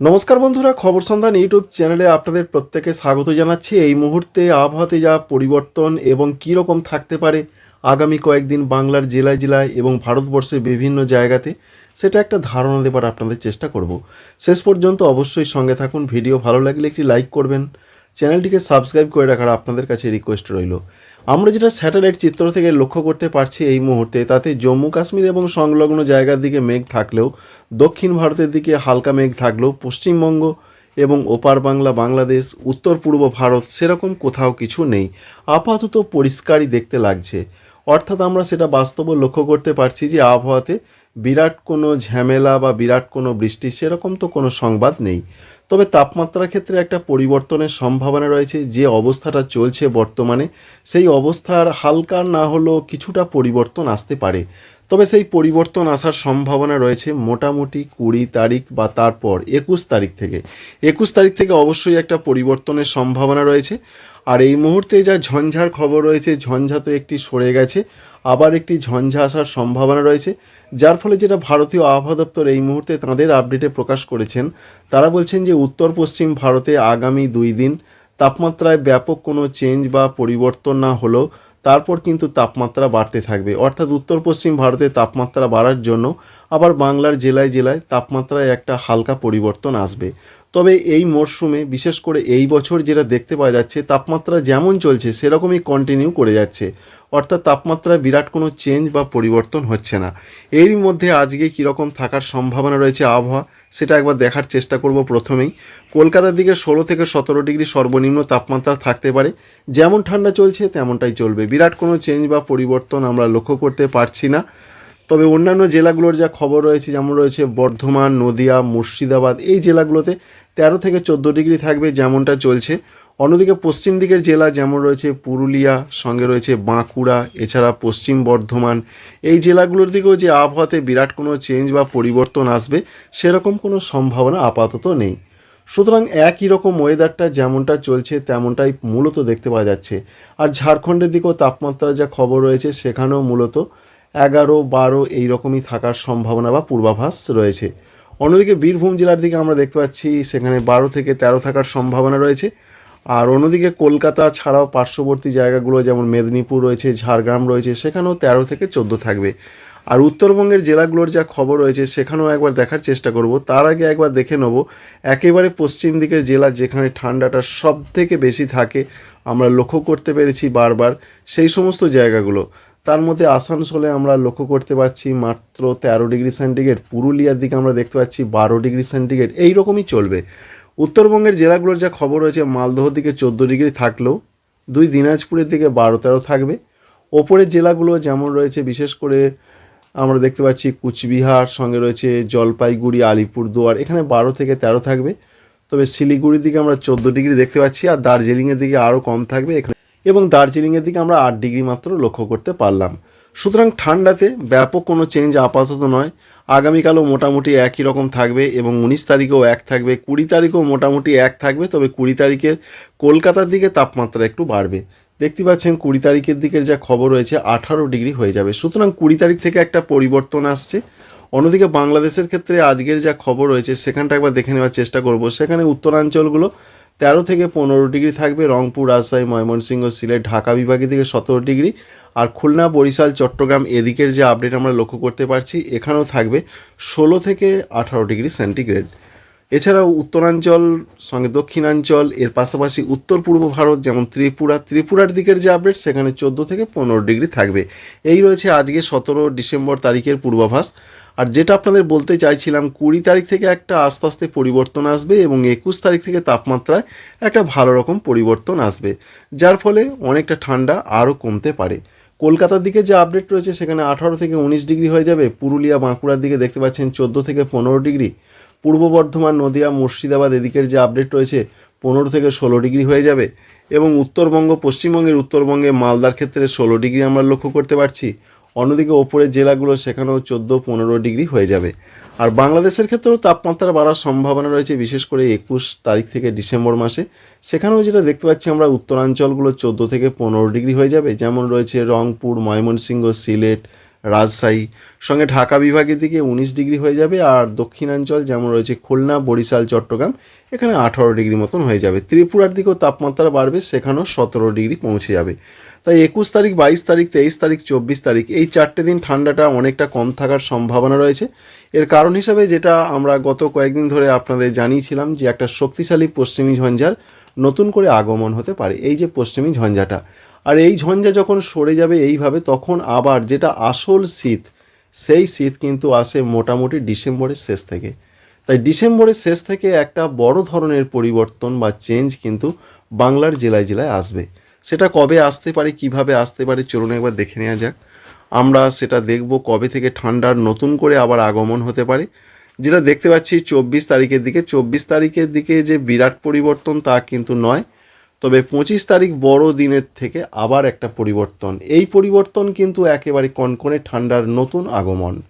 নমস্কার বন্ধুরা, খবর সন্ধান ইউটিউব চ্যানেলে আপনাদের প্রত্যেকে স্বাগত জানাচ্ছি। এই মুহূর্তে আবহাওয়াতে যা পরিবর্তন এবং কী রকম থাকতে পারে আগামী কয়েকদিন বাংলার জেলায় জেলায় এবং ভারতবর্ষের বিভিন্ন জায়গাতে, সেটা একটা ধারণা দেবার আপনাদের চেষ্টা করব। শেষ পর্যন্ত অবশ্যই সঙ্গে থাকুন। ভিডিও ভালো লাগলে একটি লাইক করবেন চ্যানেলটিকে সাবস্ক্রাইব করে রাখার আপনাদের কাছে রিকোয়েস্ট রইল। আমরা যেটা স্যাটেলাইট চিত্র থেকে লক্ষ্য করতে পারছি এই মুহূর্তে, তাতে জম্মু কাশ্মীর এবং সংলগ্ন জায়গার দিকে মেঘ থাকলেও, দক্ষিণ ভারতের দিকে হালকা মেঘ থাকলেও, পশ্চিমবঙ্গ এবং ওপার বাংলা, বাংলাদেশ, উত্তর পূর্ব ভারত সেরকম কোথাও কিছু নেই। আপাতত পরিষ্কারই দেখতে লাগছে। অর্থাৎ আমরা সেটা বাস্তব লক্ষ্য করতে পারছি যে আবহাওয়াতে বিরাট কোনো ঝামেলা বা বিরাট কোনো বৃষ্টি, সেরকম তো কোনো সংবাদ নেই। তবে তাপমাত্রার ক্ষেত্রে একটা পরিবর্তনের সম্ভাবনা রয়েছে। যে অবস্থাটা চলছে বর্তমানে, সেই অবস্থার হালকা না হলেও কিছুটা পরিবর্তন আসতে পারে। তবে সেই পরিবর্তন আসার সম্ভাবনা রয়েছে মোটামুটি কুড়ি তারিখ বা তারপর একুশ তারিখ থেকে। একুশ তারিখ থেকে অবশ্যই একটা পরিবর্তনের সম্ভাবনা রয়েছে। আর এই মুহূর্তে যা ঝঞ্ঝার খবর রয়েছে, ঝঞ্ঝা তো একটি সরে গেছে, আবার একটি ঝঞ্ঝা আসার সম্ভাবনা রয়েছে, যার ফলে যেটা ভারতীয় আবহাওয়া দপ্তর এই মুহূর্তে তাঁদের আপডেটে প্রকাশ করেছেন, তারা বলছেন যে উত্তর পশ্চিম ভারতে আগামী দুই দিন তাপমাত্রায় ব্যাপক কোনো চেঞ্জ বা পরিবর্তন না হলেও তারপর কিন্তু তাপমাত্রা বাড়তে থাকবে। অর্থাৎ উত্তর পশ্চিম ভারতে তাপমাত্রা বাড়ার জন্য আবার বাংলার জেলায় জেলায় তাপমাত্রায় একটা হালকা পরিবর্তন আসবে। তবে এই মরশুমে, বিশেষ করে এই বছর যেটা দেখতে পাওয়া যাচ্ছে, তাপমাত্রা যেমন চলছে, সেরকমই কন্টিনিউ করে যাচ্ছে। অর্থাৎ তাপমাত্রায় বিরাট কোনো চেঞ্জ বা পরিবর্তন হচ্ছে না। এরই মধ্যে আজকে কীরকম থাকার সম্ভাবনা রয়েছে আবহাওয়া, সেটা একবার দেখার চেষ্টা করব প্রথমেই। কলকাতার দিকে ষোলো থেকে সতেরো ডিগ্রি সর্বনিম্ন তাপমাত্রা থাকতে পারে। যেমন ঠান্ডা চলছে, তেমনটাই চলবে। বিরাট কোনো চেঞ্জ বা পরিবর্তন আমরা লক্ষ্য করতে পারছি না। তবে অন্যান্য জেলাগুলোর যা খবর রয়েছে, যেমন রয়েছে বর্ধমান, নদিয়া, মুর্শিদাবাদ, এই জেলাগুলোতে তেরো থেকে চোদ্দ ডিগ্রি থাকবে যেমনটা চলছে। অন্যদিকে পশ্চিম দিকের জেলা যেমন রয়েছে পুরুলিয়া, সঙ্গে রয়েছে বাঁকুড়া, এছাড়া পশ্চিম বর্ধমান, এই জেলাগুলোর দিকেও যে আবহাওয়াতে বিরাট কোনো চেঞ্জ বা পরিবর্তন আসবে, সেরকম কোনো সম্ভাবনা আপাতত নেই। সুতরাং একই রকম ওয়েদারটা যেমনটা চলছে, তেমনটাই মূলত দেখতে পাওয়া যাচ্ছে। আর ঝাড়খণ্ডের দিকেও তাপমাত্রা যা খবর রয়েছে, সেখানেও মূলত এগারো, বারো এই রকমই থাকার সম্ভাবনা বা পূর্বাভাস রয়েছে। অন্যদিকে বীরভূম জেলার দিকে আমরা দেখতে পাচ্ছি, সেখানে বারো থেকে তেরো থাকার সম্ভাবনা রয়েছে। আর অন্যদিকে কলকাতা ছাড়াও পার্শ্ববর্তী জায়গাগুলো যেমন মেদিনীপুর রয়েছে, ঝাড়গ্রাম রয়েছে, সেখানেও তেরো থেকে চোদ্দ থাকবে। আর উত্তরবঙ্গের জেলাগুলোর যা খবর রয়েছে, সেখানেও একবার দেখার চেষ্টা করব। তার আগে একবার দেখে নেব, একেবারে পশ্চিম দিকের জেলা যেখানে ঠান্ডাটা সব থেকে বেশি থাকে, আমরা লক্ষ্য করতে পেরেছি বারবার, সেই সমস্ত জায়গাগুলো। তার মধ্যে আসানসোলে আমরা লক্ষ্য করতে পারছি মাত্র তেরো ডিগ্রি সেন্টিগ্রেড, পুরুলিয়ার দিকে আমরা দেখতে পাচ্ছি বারো ডিগ্রি সেন্টিগ্রেড। এইরকমই চলবে। উত্তরবঙ্গের জেলাগুলোর যা খবর রয়েছে, মালদহর দিকে চোদ্দ ডিগ্রি থাকলেও, দুই দিনাজপুরের দিকে বারো তেরো থাকবে। ওপরের জেলাগুলো যেমন রয়েছে, বিশেষ করে আমরা দেখতে পাচ্ছি কুচবিহার, সঙ্গে রয়েছে জলপাইগুড়ি, আলিপুরদুয়ার, এখানে বারো থেকে তেরো থাকবে। তবে শিলিগুড়ির দিকে আমরা চোদ্দ ডিগ্রি দেখতে পাচ্ছি, আর দার্জিলিংয়ের দিকে আরও কম থাকবে। এখানে এবং দার্জিলিংয়ের দিকে আমরা আট ডিগ্রি মাত্র লক্ষ্য করতে পারলাম। সুতরাং ঠান্ডাতে ব্যাপক কোনো চেঞ্জ আপাতত নয়। আগামীকালও মোটামুটি একই রকম থাকবে এবং উনিশ তারিখেও এক থাকবে, কুড়ি তারিখেও মোটামুটি এক থাকবে, তবে কুড়ি তারিখে কলকাতার দিকে তাপমাত্রা একটু বাড়বে। দেখতে পাচ্ছেন কুড়ি তারিখের দিকের যা খবর রয়েছে, আঠারো ডিগ্রি হয়ে যাবে। সুতরাং কুড়ি তারিখ থেকে একটা পরিবর্তন আসছে। অন্যদিকে বাংলাদেশের ক্ষেত্রে আজকের যা খবর রয়েছে, সেখানটা একবার দেখে নেওয়ার চেষ্টা করব। সেখানে উত্তরাঞ্চলগুলো তেরো থেকে পনেরো ডিগ্রি থাকবে, রংপুর, রাজশাহী, ময়মনসিংহ, সিলেট, ঢাকা বিভাগের থেকে সতেরো ডিগ্রি। আর খুলনা, বরিশাল, চট্টগ্রাম এদিকের যে আপডেট আমরা লক্ষ্য করতে পারছি, এখানেও থাকবে ষোলো থেকে আঠারো ডিগ্রি সেন্টিগ্রেড এছাড়াও উত্তরাঞ্চল, সঙ্গে দক্ষিণাঞ্চল, এর পাশাপাশি উত্তর পূর্ব ভারত, যেমন ত্রিপুরা, ত্রিপুরার দিকের যে আপডেট সেখানে চোদ্দ থেকে পনেরো ডিগ্রি থাকবে। এই রয়েছে আজকে সতেরো ডিসেম্বর তারিখের পূর্বাভাস। আর যেটা আপনাদের বলতে চাইছিলাম, কুড়ি তারিখ থেকে একটা আস্তে আস্তে পরিবর্তন আসবে এবং একুশ তারিখ থেকে তাপমাত্রায় একটা ভালো রকম পরিবর্তন আসবে। যার ফলে অনেকটা ঠান্ডা আরও কমতে পারে। কলকাতার দিকে যে আপডেট রয়েছে, সেখানে আঠারো থেকে উনিশ ডিগ্রি হয়ে যাবে। পুরুলিয়া, বাঁকুড়ার দিকে দেখতে পাচ্ছেন চোদ্দ থেকে পনেরো ডিগ্রি। পূর্ব বর্ধমান, নদিয়া, মুর্শিদাবাদ এদিকের যে আপডেট রয়েছে, পনেরো থেকে ষোলো ডিগ্রি হয়ে যাবে এবং উত্তরবঙ্গ, পশ্চিমবঙ্গের উত্তরবঙ্গে মালদার ক্ষেত্রে ষোলো ডিগ্রি আমরা লক্ষ্য করতে পারছি। অন্যদিকে ওপরের জেলাগুলো সেখানেও চোদ্দ, পনেরো ডিগ্রি হয়ে যাবে। আর বাংলাদেশের ক্ষেত্রেও তাপমাত্রা বাড়ার সম্ভাবনা রয়েছে, বিশেষ করে একুশ তারিখ থেকে ডিসেম্বর মাসে। সেখানেও যেটা দেখতে পাচ্ছি আমরা, উত্তরাঞ্চলগুলো চোদ্দ থেকে পনেরো ডিগ্রি হয়ে যাবে। যেমন রয়েছে রংপুর, ময়মনসিংহ, সিলেট রাজশাহী। সঙ্গে ঢাকা বিভাগের দিকে উনিশ ডিগ্রি হয়ে যাবে আর দক্ষিণাঞ্চল যেমন রয়েছে খুলনা, বরিশাল, চট্টগ্রাম, এখানে আঠারো ডিগ্রি মতন হয়ে যাবে। ত্রিপুরার দিকেও তাপমাত্রা বাড়বে, সেখানেও সতেরো ডিগ্রি পৌঁছে যাবে। তাই একুশ তারিখ, বাইশ তারিখ, তেইশ তারিখ, চব্বিশ তারিখ, এই চারটে দিন ঠান্ডাটা অনেকটা কম থাকার সম্ভাবনা রয়েছে। এর কারণ হিসাবে যেটা আমরা গত কয়েকদিন ধরে আপনাদের জানিয়েছিলাম যে একটা শক্তিশালী পশ্চিমী ঝঞ্ঝার নতুন করে আগমন হতে পারে। এই যে পশ্চিমী ঝঞ্ঝাটা আর এই ঝঞ্ঝা যখন সরে যাবে এইভাবে, তখন আবার যেটা আসল শীত, সেই শীত কিন্তু আসে মোটামুটি ডিসেম্বরের শেষ থেকে। তাই ডিসেম্বরের শেষ থেকে একটা বড় ধরনের পরিবর্তন বা চেঞ্জ কিন্তু বাংলার জেলায় জেলায় আসবে। সেটা কবে আসতে পারে, কীভাবে আসতে পারে, চলুন একবার দেখে নেওয়া যাক। আমরা সেটা দেখব কবে থেকে ঠান্ডার নতুন করে আবার আগমন হতে পারে। যেটা দেখতে পাচ্ছি, চব্বিশ তারিখের দিকে, চব্বিশ তারিখের দিকে যে বিরাট পরিবর্তন তা কিন্তু নয়। তবে পঁচিশ তারিখ বড় দিনের থেকে আবার একটা পরিবর্তন। এই পরিবর্তন কিন্তু একেবারে কনকনে ঠান্ডার নতুন আগমন।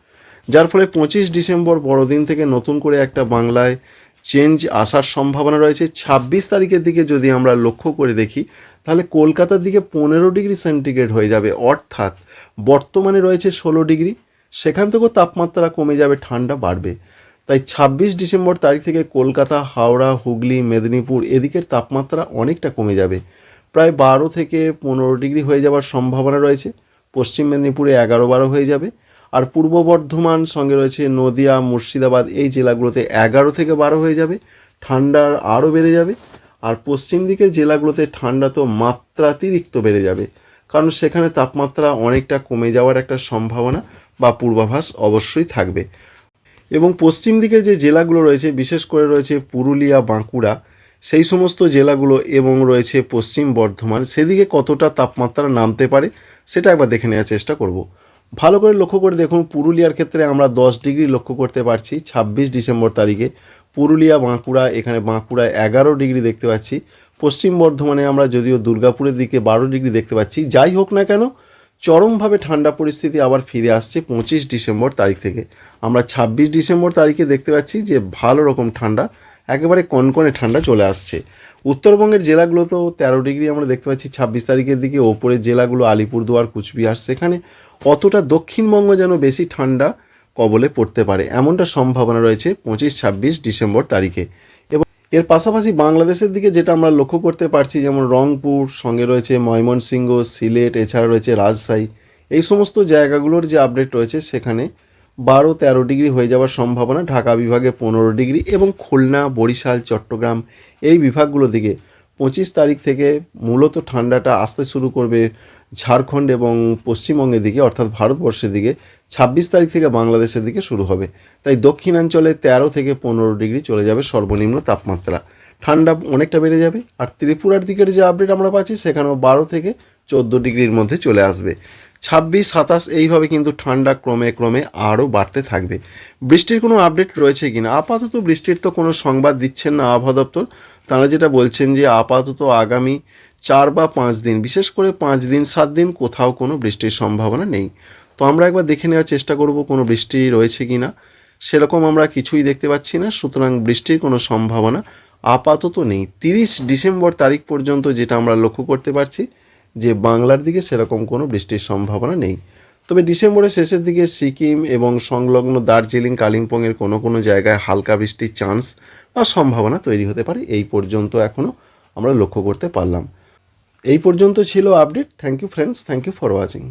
যার ফলে পঁচিশ ডিসেম্বর বড়দিন থেকে নতুন করে একটা বাংলায় চেঞ্জ আসার সম্ভাবনা রয়েছে। ছাব্বিশ তারিখের দিকে যদি আমরা লক্ষ্য করে দেখি, তাহলে কলকাতার দিকে পনেরো ডিগ্রি সেন্টিগ্রেড হয়ে যাবে। অর্থাৎ বর্তমানে রয়েছে ষোলো ডিগ্রি, সেখান থেকেও তাপমাত্রা কমে যাবে, ঠান্ডা বাড়বে। তাই ছাব্বিশ ডিসেম্বর তারিখ থেকে কলকাতা, হাওড়া, হুগলি, মেদিনীপুর এদিকের তাপমাত্রা অনেকটা কমে যাবে। প্রায় বারো থেকে পনেরো ডিগ্রি হয়ে যাওয়ার সম্ভাবনা রয়েছে। পশ্চিম মেদিনীপুরে এগারো বারো হয়ে যাবে। আর পূর্ব বর্ধমান সঙ্গে রয়েছে নদিয়া, মুর্শিদাবাদ, এই জেলাগুলোতে এগারো থেকে বারো হয়ে যাবে। ঠান্ডার আরও বেড়ে যাবে। আর পশ্চিম দিকের জেলাগুলোতে ঠান্ডা তো মাত্রাতিরিক্ত বেড়ে যাবে। কারণ সেখানে তাপমাত্রা অনেকটা কমে যাওয়ার একটা সম্ভাবনা বা পূর্বাভাস অবশ্যই থাকবে। এবং পশ্চিম দিকের যে জেলাগুলো রয়েছে, বিশেষ করে রয়েছে পুরুলিয়া, বাঁকুড়া, সেই সমস্ত জেলাগুলো এবং রয়েছে পশ্চিম বর্ধমান, সেদিকে কতটা তাপমাত্রা নামতে পারে সেটা একবার দেখে নেওয়ার চেষ্টা করব। ভালো করে লক্ষ্য করে দেখুন, পুরুলিয়ার ক্ষেত্রে আমরা দশ ডিগ্রি লক্ষ্য করতে পারছি, ছাব্বিশ ডিসেম্বর তারিখে। পুরুলিয়া, বাঁকুড়া, এখানে বাঁকুড়ায় এগারো ডিগ্রি দেখতে পাচ্ছি। পশ্চিম বর্ধমানে আমরা যদিও দুর্গাপুরের দিকে বারো ডিগ্রি দেখতে পাচ্ছি। যাই হোক না কেন চরমভাবে ঠান্ডা পরিস্থিতি আবার ফিরে আসছে পঁচিশ ডিসেম্বর তারিখ থেকে। আমরা ছাব্বিশ ডিসেম্বর তারিখে দেখতে পাচ্ছি যে ভালো রকম ঠান্ডা, একেবারে কনকনে ঠান্ডা চলে আসছে। উত্তরবঙ্গের জেলাগুলোতেও তেরো ডিগ্রি আমরা দেখতে পাচ্ছি, ছাব্বিশ তারিখের দিকে ওপরের জেলাগুলো আলিপুরদুয়ার, কুচবিহার, সেখানে অতটা দক্ষিণবঙ্গ যেন বেশি ঠান্ডা কবলে পড়তে পারে। এমনটা সম্ভাবনা রয়েছে পঁচিশ, ছাব্বিশ ডিসেম্বর তারিখে। এর পাশাপাশি বাংলাদেশের দিকে যেটা আমরা লক্ষ্য করতে পারছি, যেমন রংপুর, সঙ্গে রয়েছে ময়মনসিংহ, সিলেট, এছাড়া রয়েছে রাজশাহী, এই সমস্ত জায়গাগুলোর যে আপডেট রয়েছে সেখানে বারো তেরো ডিগ্রি হয়ে যাওয়ার সম্ভাবনা। ঢাকা বিভাগে পনেরো ডিগ্রি এবং খুলনা, বরিশাল, চট্টগ্রাম এই বিভাগগুলো দিকে পঁচিশ তারিখ থেকে মূলত ঠান্ডাটা আসতে শুরু করবে ঝাড়খণ্ড এবং পশ্চিমবঙ্গের দিকে, অর্থাৎ ভারতবর্ষের দিকে। ছাব্বিশ তারিখ থেকে বাংলাদেশের দিকে শুরু হবে। তাই দক্ষিণাঞ্চলে তেরো থেকে পনেরো ডিগ্রি চলে যাবে সর্বনিম্ন তাপমাত্রা। ঠান্ডা অনেকটা বেড়ে যাবে, আর ত্রিপুরার দিকের যে আপডেট আমরা পাচ্ছি, সেখানেও বারো থেকে চোদ্দ ডিগ্রির মধ্যে চলে আসবে। ছাব্বিশ, সাতাশ, এইভাবে কিন্তু ঠান্ডা ক্রমে ক্রমে আরও বাড়তে থাকবে। বৃষ্টির কোনো আপডেট রয়েছে কি না আপাতত বৃষ্টির তো কোনো সংবাদ দিচ্ছেন না আবহাওয়া দপ্তর। তারা যেটা বলছেন যে আপাতত আগামী চার বা পাঁচ দিন, বিশেষ করে পাঁচ দিন, সাত দিন কোথাও কোনো বৃষ্টির সম্ভাবনা নেই। তো আমরা একবার দেখে নেওয়ার চেষ্টা করব কোনো বৃষ্টি রয়েছে কি না সেরকম আমরা কিছুই দেখতে পাচ্ছি না, সুতরাং বৃষ্টির কোনো সম্ভাবনা আপাতত নেই। তিরিশ ডিসেম্বর তারিখ পর্যন্ত যেটা আমরা লক্ষ্য করতে পারছি যে বাংলার দিকে সেরকম কোনো বৃষ্টির সম্ভাবনা নেই। তবে ডিসেম্বরের শেষের দিকে সিকিম এবং সংলগ্ন দার্জিলিং, কালিম্পংয়ের কোনো কোনো জায়গায় হালকা বৃষ্টির চান্স বা সম্ভাবনা তৈরি হতে পারে। এই পর্যন্ত এখনও আমরা লক্ষ্য করতে পারলাম। এই পর্যন্ত ছিল update. Thank you friends thank you for watching